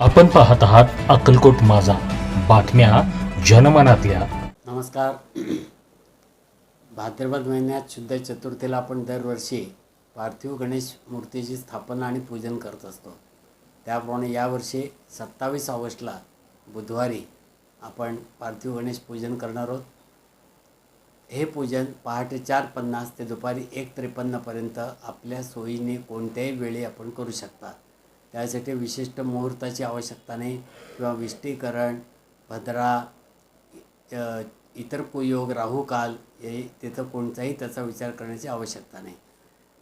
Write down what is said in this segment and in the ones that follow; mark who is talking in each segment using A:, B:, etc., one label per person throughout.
A: आपण पाहत आहात अक्कलकोट माझा. बातम्या जनमनातल्या.
B: नमस्कार. भाद्रपद महिन्यात शुद्ध चतुर्थीला आपण दरवर्षी पार्थिव गणेश मूर्तीची स्थापना आणि पूजन करत असतो. त्याप्रमाणे यावर्षी सत्तावीस ऑगस्टला बुधवारी आपण पार्थिव गणेश पूजन करणार आहोत. हे पूजन पहाटे चार पन्नास ते दुपारी एक त्रेपन्नपर्यंत आपल्या सोयीने कोणत्याही वेळी आपण करू शकता. त्यासाठी विशिष्ट मुहूर्ताची आवश्यकता नाही. किंवा विष्टीकरण भद्रा इतर कुयोग राहुकाल हे तिथं कोणताही त्याचा विचार करण्याची आवश्यकता नाही.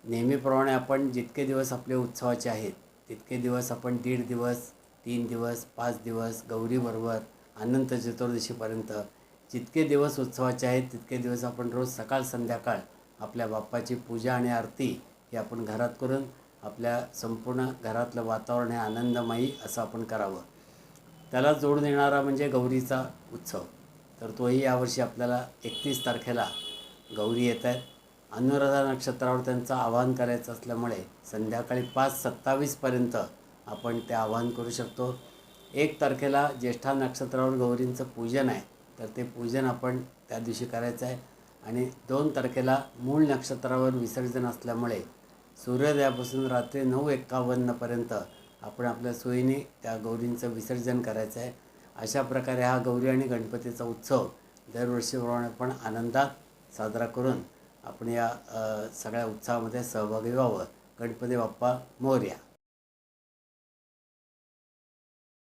B: नेहमीप्रमाणे आपण जितके दिवस आपले उत्सवाचे आहेत तितके दिवस आपण दीड दिवस तीन दिवस पाच दिवस गौरीबरोबर अनंत चतुर्दशीपर्यंत जितके दिवस उत्सवाचे आहेत तितके दिवस आपण रोज सकाळ संध्याकाळ आपल्या बाप्पाची पूजा आणि आरती ही आपण घरात करून आपल्या संपूर्ण घरातलं वातावरण हे आनंदमयी असं आपण करावं. त्याला जोडून येणारा म्हणजे गौरीचा उत्सव. तर तोही यावर्षी आपल्याला एकतीस तारखेला गौरी येत आहेत. अनुराधा नक्षत्रावर त्यांचं आवाहन करायचं असल्यामुळे संध्याकाळी पाच सत्तावीसपर्यंत आपण ते आवाहन करू शकतो. एक तारखेला ज्येष्ठा नक्षत्रावर गौरींचं पूजन आहे तर ते पूजन आपण त्या दिवशी करायचं आहे. आणि दोन तारखेला मूळ नक्षत्रावर विसर्जन असल्यामुळे सूर्योदयापासून रात्री नऊ एक्कावन्नपर्यंत आपण आपल्या सोयीने त्या गौरींचं विसर्जन करायचं आहे. अशा प्रकारे हा गौरी आणि गणपतीचा उत्सव दरवर्षीप्रमाणे पण आनंदात साजरा करून आपण या सगळ्या उत्सवामध्ये सहभागी व्हावं. गणपती बाप्पा मोर्या.